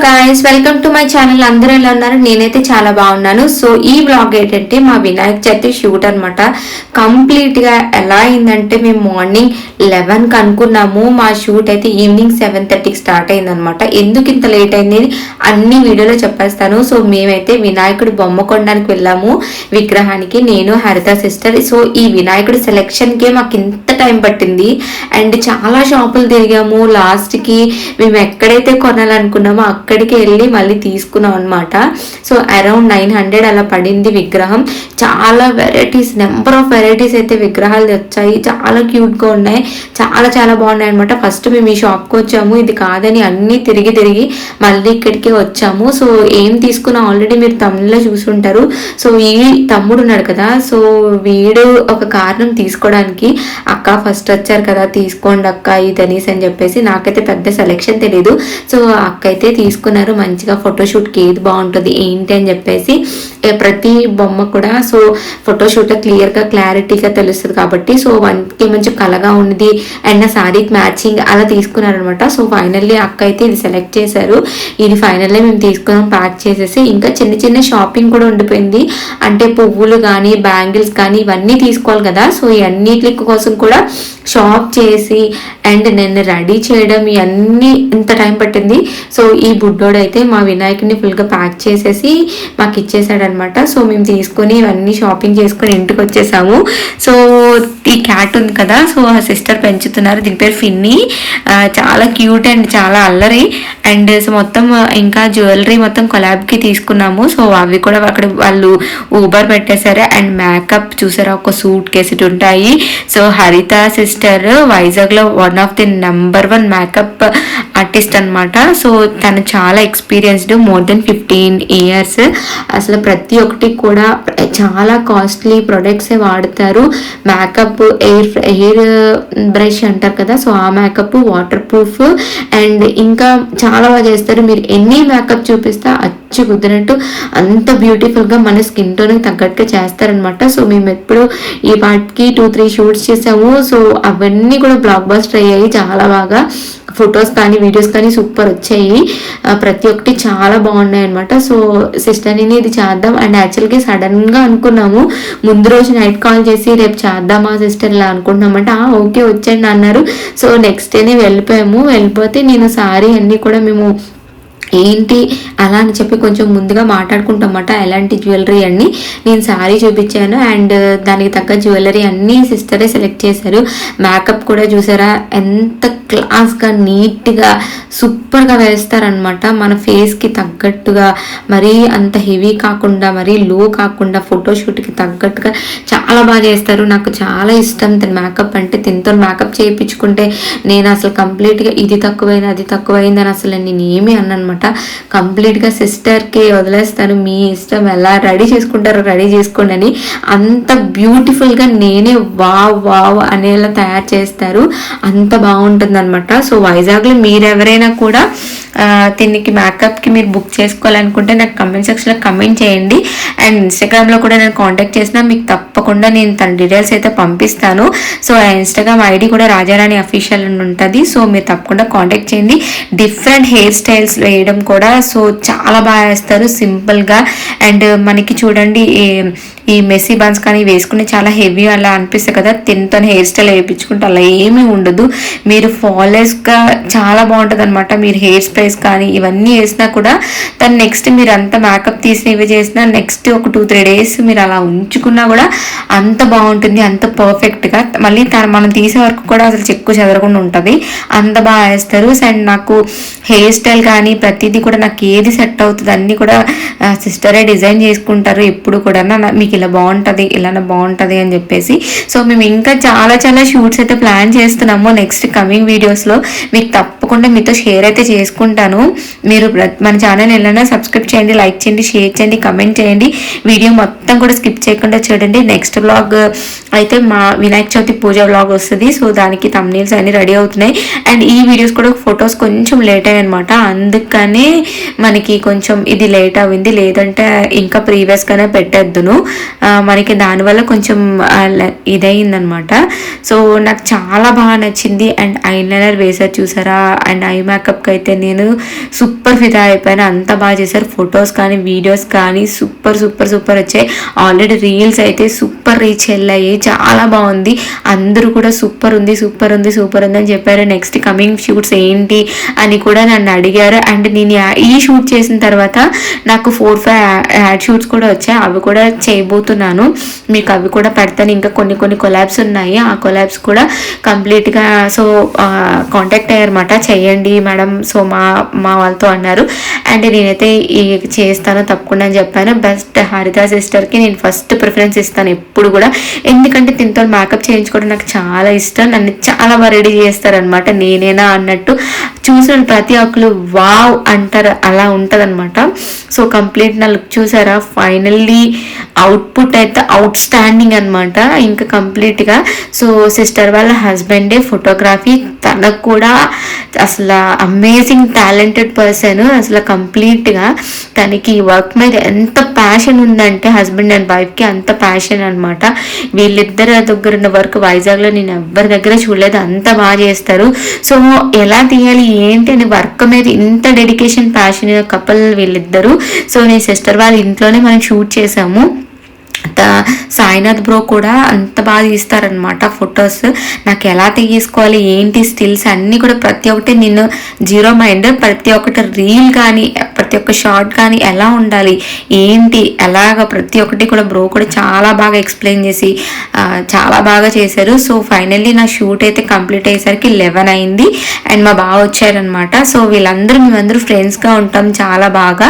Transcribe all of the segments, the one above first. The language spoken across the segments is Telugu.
Guys welcome to my channel అందరూ ఎలా ఉన్నారు? నేనైతే చాలా బాగున్నాను. సో ఈ బ్లాగ్ ఏంటంటే మా వినాయక చవితి షూట్ అనమాట కంప్లీట్గా ఎలా అయిందంటే మేము మార్నింగ్ లెవెన్కి అనుకున్నాము. మా షూట్ అయితే ఈవినింగ్ సెవెన్ థర్టీకి స్టార్ట్ అయిందనమాట ఎందుకు ఇంత లేట్ అయింది అన్ని వీడియోలో చెప్పేస్తాను. సో మేమైతే వినాయకుడు బొమ్మ కొనడానికి వెళ్ళాము. విగ్రహానికి నేను హరిత సిస్టర్ సో ఈ వినాయకుడి సెలెక్షన్కే మాకు ఇంత టైం పట్టింది. అండ్ చాలా షాపులు తిరిగాము. లాస్ట్కి మేము ఎక్కడైతే కొనాలనుకున్నామో అక్కడికి వెళ్ళి మళ్ళీ తీసుకున్నాం అనమాట సో అరౌండ్ నైన్ హండ్రెడ్ అలా పడింది విగ్రహం. చాలా వెరైటీస్ నెంబర్ ఆఫ్ వెరైటీస్ అయితే విగ్రహాలు వచ్చాయి చాలా క్యూట్గా ఉన్నాయి. చాలా చాలా బాగున్నాయి అనమాట ఫస్ట్ మేము ఈ షాప్కి వచ్చాము. ఇది కాదని అన్ని తిరిగి తిరిగి మళ్ళీ ఇక్కడికి వచ్చాము. సో ఏం తీసుకున్నా ఆల్రెడీ మీరు తమిళ్ళో చూసుంటారు. సో ఈ తమ్ముడు ఉన్నాడు కదా. సో వీడు ఒక కారణం తీసుకోవడానికి అక్క ఫస్ట్ వచ్చారు కదా తీసుకోండి అక్క ఇది అనేసి అని చెప్పేసి నాకైతే పెద్ద సెలెక్షన్ తెలియదు సో అక్క అయితే తీసుకున్నారు. మంచిగా ఫోటోషూట్కి ఏది బాగుంటుంది ఏంటి అని చెప్పేసి ప్రతి బొమ్మ కూడా సో ఫోటోషూట్లో క్లియర్గా క్లారిటీగా తెలుస్తుంది కాబట్టి సో వన్కి మంచి కలగా ఉన్నది అండ్ నా శారీకి మ్యాచింగ్ అలా తీసుకున్నారనమాట సో ఫైనల్లీ అక్క అయితే ఇది సెలెక్ట్ చేశారు. ఇది ఫైనల్లీ మేము తీసుకున్నాం ప్యాక్ చేసేసి ఇంకా చిన్న చిన్న షాపింగ్ కూడా ఉండిపోయింది. అంటే పువ్వులు కానీ బ్యాంగిల్స్ కానీ ఇవన్నీ తీసుకోవాలి కదా. సో ఇవన్నీ కోసం కూడా షాప్ చేసి అండ్ నేను రెడీ చేయడం ఇవన్నీ ఇంత టైం పట్టింది. సో ఈ బుడ్డోడు అయితే మా వినాయకుడిని ఫుల్గా ప్యాక్ చేసేసి మాకు ఇచ్చేసాడనమాట సో మేము తీసుకొని ఇవన్నీ షాపింగ్ చేసుకొని ఇంటికి వచ్చేసాము. సో ఈ క్యాట్ ఉంది కదా సో ఆ సిస్టర్ పెంచుతున్నారు. దీని పేరు ఫిన్ని. చాలా క్యూట్ అండ్ చాలా అల్లరి. అండ్ సో మొత్తం ఇంకా జ్యువెలరీ మొత్తం కొలాబ్కి తీసుకున్నాము. సో అవి కూడా అక్కడ వాళ్ళు ఊబర్ పెట్టేశారు. అండ్ మేకప్ చూసారా ఒక సూట్ కేసు ఉంటాయి. సో హరిత సిస్టర్ వైజాగ్లో one of the number one makeup artist అనమాట సో తను చాలా experienced more than fifteen years అసలు ప్రతి ఒక్కటి కూడా చాలా కాస్ట్లీ ప్రొడక్ట్సే వాడతారు. మేకప్ ఎయిర్ ఎయిర్ బ్రష్ అంటారు కదా సో ఆ మేకప్ వాటర్ ప్రూఫ్ అండ్ ఇంకా చాలా బాగా చేస్తారు. మీరు ఎన్ని మేకప్ చూపిస్తే మంచి కుదిరినట్టు అంత బ్యూటిఫుల్గా మన స్కిన్ టోన్ తగ్గట్టుగా చేస్తారనమాట సో మేము ఎప్పుడు ఈ పార్ట్కి టూ త్రీ షూట్స్ చేసాము. సో అవన్నీ కూడా బ్లాక్ బస్టర్ అయ్యాయి. చాలా బాగా ఫొటోస్ కానీ వీడియోస్ కానీ సూపర్ వచ్చాయి. ప్రతి ఒక్కటి చాలా బాగున్నాయి అనమాట సో సిస్టర్ని ఇది చేద్దాం. అండ్ యాక్చువల్గా సడన్గా అనుకున్నాము. ముందు రోజు నైట్ కాల్ చేసి రేపు చేద్దామా సిస్టర్ ఇలా అనుకుంటున్నామంటే ఓకే వచ్చండి అన్నారు. సో నెక్స్ట్ డేనే వెళ్ళిపోయాము. వెళ్ళిపోతే నేను సారీ అన్నీ కూడా మేము ఏంటి అలా అని చెప్పి కొంచెం ముందుగా మాట్లాడుకుంటామట ఎలాంటి జ్యువెలరీ అన్ని. నేను శారీ చూపించాను అండ్ దానికి తగ్గ జ్యువెలరీ అన్నీ సిస్టరే సెలెక్ట్ చేశారు. మేకప్ కూడా చూసారా? ఎంత క్లాస్గా నీట్గా సూపర్గా వేస్తారనమాట మన ఫేస్కి తగ్గట్టుగా మరీ అంత హెవీ కాకుండా మరీ లో కాకుండా ఫోటోషూట్కి తగ్గట్టుగా చాలా బాగా చేస్తారు. నాకు చాలా ఇష్టం. తన మేకప్ అంటే తినతో మేకప్ చేయించుకుంటే నేను అసలు కంప్లీట్గా ఇది తక్కువైంది అది తక్కువైంది అని అసలు నేను ఏమీ అన్నమాట కంప్లీట్గా సిస్టర్కి వదిలేస్తాను మీ ఇష్టం ఎలా రెడీ చేసుకుంటారో రెడీ చేసుకోండి అని అంత బ్యూటిఫుల్గా నేనే వావ్ వావ్ అనేలా తయారు చేస్తారు. అంత బాగుంటుంది అనమాట సో వైజాగ్లో మీరెవరైనా కూడా దీనికి మేకప్కి మీరు బుక్ చేసుకోవాలనుకుంటే నాకు కమెంట్ సెక్షన్లో కమెంట్ చేయండి. అండ్ ఇన్స్టాగ్రామ్లో కూడా నేను కాంటాక్ట్ చేసినా మీకు తప్పకుండా నేను తన డీటెయిల్స్ అయితే పంపిస్తాను. సో ఆ ఇన్స్టాగ్రామ్ ఐడి కూడా రాజారాణి అఫీషియల్ అని ఉంటుంది. సో మీరు తప్పకుండా కాంటాక్ట్ చేయండి. డిఫరెంట్ హెయిర్ స్టైల్స్ వేయడం కూడా సో చాలా బాగా వేస్తారు. సింపుల్గా అండ్ మనకి చూడండి ఈ- ఈ మెస్సీ బన్స్ కానీ వేసుకుని చాలా హెవీ అలా అనిపిస్తుంది కదా తినతో హెయిర్ స్టైల్ వేయించుకుంటే అలా ఏమీ ఉండదు. మీరు గా చాలా బాగుంటుంది అనమాట మీరు హెయిర్ స్ప్రేస్ కానీ ఇవన్నీ వేసినా కూడా దాన్ని నెక్స్ట్ మీరు అంత మేకప్ తీసిన ఇవి చేసినా నెక్స్ట్ ఒక టూ త్రీ డేస్ మీరు అలా ఉంచుకున్నా కూడా అంత బాగుంటుంది అంత పర్ఫెక్ట్గా. మళ్ళీ తను మనం తీసే వరకు కూడా అసలు చెక్కు చెదరకుండా ఉంటుంది. అంత బాగా వేస్తారు. అండ్ నాకు హెయిర్ స్టైల్ కానీ ప్రతిదీ కూడా నాకు ఏది సెట్ అవుతుంది అన్నీ కూడా సిస్టరే డిజైన్ చేసుకుంటారు ఎప్పుడు కూడా మీకు ఇలా బాగుంటుంది ఇలా బాగుంటుంది అని చెప్పేసి. సో మేము ఇంకా చాలా చాలా షూట్స్ అయితే ప్లాన్ చేస్తున్నాము నెక్స్ట్ కమింగ్ వీడియోస్లో మీకు తప్పకుండా మీతో షేర్ అయితే చేసుకుంటాను. మీరు మన ఛానల్ ఎలా సబ్స్క్రైబ్ చేయండి లైక్ చేయండి షేర్ చేయండి కమెంట్ చేయండి. వీడియో మొత్తం కూడా స్కిప్ చేయకుండా చూడండి. నెక్స్ట్ బ్లాగ్ అయితే మా వినాయక చవితి పూజ బ్లాగ్ వస్తుంది. సో దానికి తమ్నీల్స్ అన్ని రెడీ అవుతున్నాయి. అండ్ ఈ వీడియోస్ కూడా ఫొటోస్ కొంచెం లేట్ అయ్యాయి అనమాట అందుకనే మనకి కొంచెం ఇది లేట్ అయింది లేదంటే ఇంకా ప్రీవియస్గానే పెట్టేద్దును. మనకి దానివల్ల కొంచెం ఆ, లే- ఇదయిందనమాట. సో నాకు చాలా బాగా నచ్చింది. అండ్ ఐలైనర్ వేసారు చూసారా? అండ్ ఐ మేకప్కి అయితే నేను సూపర్ ఫిదా అయిపోయాను. అంత బాగా చేశారు. ఫొటోస్ కానీ వీడియోస్ కానీ సూపర్ సూపర్ సూపర్ వచ్చాయి. ఆల్రెడీ రీల్స్ అయితే సూపర్ రీచ్ వెళ్ళాయి చాలా బాగుంది. అందరూ కూడా సూపర్ ఉంది సూపర్ ఉంది సూపర్ ఉంది అని చెప్పారు. నెక్స్ట్ కమింగ్ షూట్స్ ఏంటి అని కూడా నన్ను అడిగారు. అండ్ నేను ఈ షూట్ చేసిన తర్వాత నాకు ఫోర్ ఫైవ్ యాడ్ షూట్స్ కూడా వచ్చాయి. అవి కూడా చేయబోతున్నాను. మీకు అవి కూడా పెడతాను. ఇంకా కొన్ని కొన్ని కొలాబ్స్ ఉన్నాయి. ఆ కొలాబ్స్ కూడా కంప్లీట్గా సో కాంటాక్ట్ అయ్యారన్నమాట. చేయండి మేడం. సో మా మా వాళ్ళతో అన్నారు. అండ్ నేనైతే ఈ చేస్తాను తప్పకుండా అని చెప్పాను. బెస్ట్ హరిత సిస్టర్కి నేను ఫస్ట్ ప్రిఫరెన్స్ ఇస్తాను ఎప్పుడు కూడా. ఎందుకంటే తినతో మేకప్ చేయించుకోవడం నాకు చాలా ఇష్టం. నన్ను చాలా బాగా రెడీ చేస్తారనమాట నేనేనా అన్నట్టు చూసిన ప్రతి ఒక్కరు వావ్ అంటారు. అలా ఉంటుంది సో కంప్లీట్ నా లుక్ చూసారా? ఫైనల్లీ అవుట్పుట్ అయితే అవుట్ స్టాండింగ్ అనమాట ఇంకా కంప్లీట్గా సో సిస్టర్ వాళ్ళ హస్బెండే ఫోటోగ్రఫీ తనకు కూడా అసలు అమేజింగ్ టాలెంటెడ్ పర్సన్ అసలు కంప్లీట్గా తనకి వర్క్ మీద ఎంత ప్యాషన్ ఉందంటే హస్బెండ్ అండ్ వైఫ్కి అంత ప్యాషన్ అనమాట వీళ్ళిద్దరి దగ్గర ఉన్న వర్క్ వైజాగ్లో నేను ఎవరి దగ్గర చూడలేదు అంత బాగా చేస్తారు. సో ఎలా తీయాలి ఏంటి అని వర్క్ మీద ఇంత డెడికేషన్ ప్యాషన్ కపుల్ వీళ్ళిద్దరు. సో నేను సిస్టర్ వాళ్ళ ఇంట్లోనే మనం షూట్ చేసాము. సాయినాథ్ బ్రో కూడా అంత బాగా తీస్తారనమాట ఫొటోస్. నాకు ఎలా తీసుకోవాలి ఏంటి స్టిల్స్ అన్నీ కూడా ప్రతి ఒక్కటి నేను జీరో మైండ్ ప్రతి ఒక్కటి రీల్ కానీ ప్రతి ఒక్క షార్ట్ కానీ ఎలా ఉండాలి? ఏంటి? ఎలాగ? ప్రతి ఒక్కటి కూడా బ్రో కూడా చాలా బాగా ఎక్స్ప్లెయిన్ చేసి చాలా బాగా చేశారు. సో ఫైనల్లీ నా షూట్ అయితే కంప్లీట్ అయ్యేసరికి లెవెన్ అయింది. అండ్ మా బావ వచ్చారనమాట సో వీళ్ళందరూ మేమందరూ ఫ్రెండ్స్గా ఉంటాం చాలా బాగా.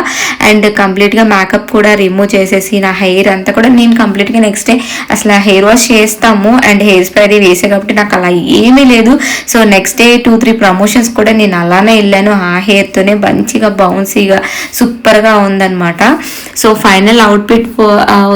అండ్ కంప్లీట్గా మేకప్ కూడా రిమూవ్ చేసేసి నా హెయిర్ అంతా కూడా నేను కంప్లీట్గా నెక్స్ట్ డే అసలు హెయిర్ వాష్ చేస్తాము. అండ్ హెయిర్ స్ప్రే అది వేసే కాబట్టి నాకు అలా ఏమీ లేదు. So next day two three promotions కూడా నేను అలానే వెళ్ళాను. ఆ హెయిర్తోనే మంచిగా బౌన్సీగా సూపర్గా ఉందన్నమాట. సో ఫైనల్ అవుట్ఫిట్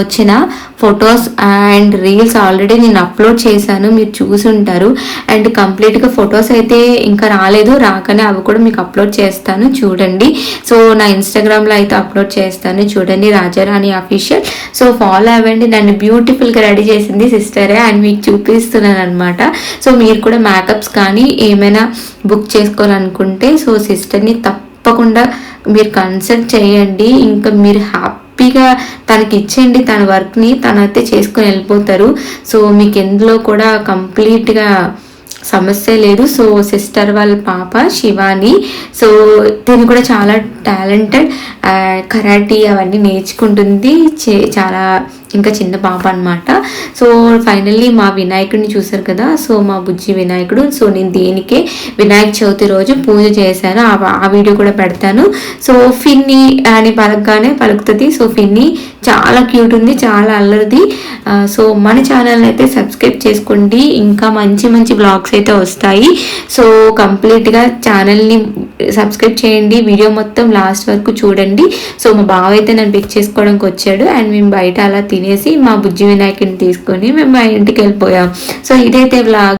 వచ్చిన ఫొటోస్ అండ్ రీల్స్ ఆల్రెడీ నేను అప్లోడ్ చేశాను మీరు చూసి ఉంటారు అండ్ కంప్లీట్గా ఫొటోస్ అయితే ఇంకా రాలేదు రాకనే అవి కూడా మీకు అప్లోడ్ చేస్తాను చూడండి. సో నా ఇన్స్టాగ్రామ్లో అయితే అప్లోడ్ చేస్తాను చూడండి. రాజారాణి అఫీషియల్. సో ఫాలో అవ్వండి నన్ను బ్యూటిఫుల్గా రెడీ చేసింది సిస్టరే అండ్ మీకు చూపిస్తున్నాను అనమాట సో మీరు కూడా మేకప్స్ కానీ ఏమైనా బుక్ చేసుకోవాలనుకుంటే సో సిస్టర్ని తప్పకుండా మీరు కన్సల్ట్ చేయండి ఇంకా మీరు హ్యాపీగా తనకి ఇచ్చేయండి తన వర్క్ని తనైతే చేసుకొని వెళ్ళిపోతారు. సో మీకు ఎందులో కూడా కంప్లీట్గా సమస్య లేదు. సో సిస్టర్ వాళ్ళ పాప శివాని సో తిని కూడా చాలా టాలెంటెడ్ కరాటీ అవన్నీ నేర్చుకుంటుంది. చే- చాలా ఇంకా చిన్న పాప అన్నమాట. సో ఫైనల్లీ మా వినాయకుడిని చూసారు కదా? సో మా బుజ్జి వినాయకుడు. సో నేను దేనికే వినాయక చవితి రోజు పూజ చేశాను ఆ ఆ వీడియో కూడా పెడతాను. సో ఫిన్ని అని పలకగానే పలుకుతుంది. సో ఫిన్ని చాలా క్యూట్ ఉంది చాలా అల్లరిది. సో మన ఛానల్ అయితే సబ్స్క్రైబ్ చేసుకోండి. ఇంకా మంచి మంచి బ్లాగ్స్ అయితే వస్తాయి. సో కంప్లీట్గా ఛానల్ని సబ్స్క్రైబ్ చేయండి. వీడియో మొత్తం లాస్ట్ వరకు చూడండి. సో మా బావ అయితే నన్ను పిక్ చేసుకోవడానికి వచ్చాడు. అండ్ మేము బయట అలా తినేసి మా బుజ్జి వినాయకుడిని తీసుకొని మేము మా ఇంటికి వెళ్ళిపోయాం. సో ఇదైతే బ్లాగ్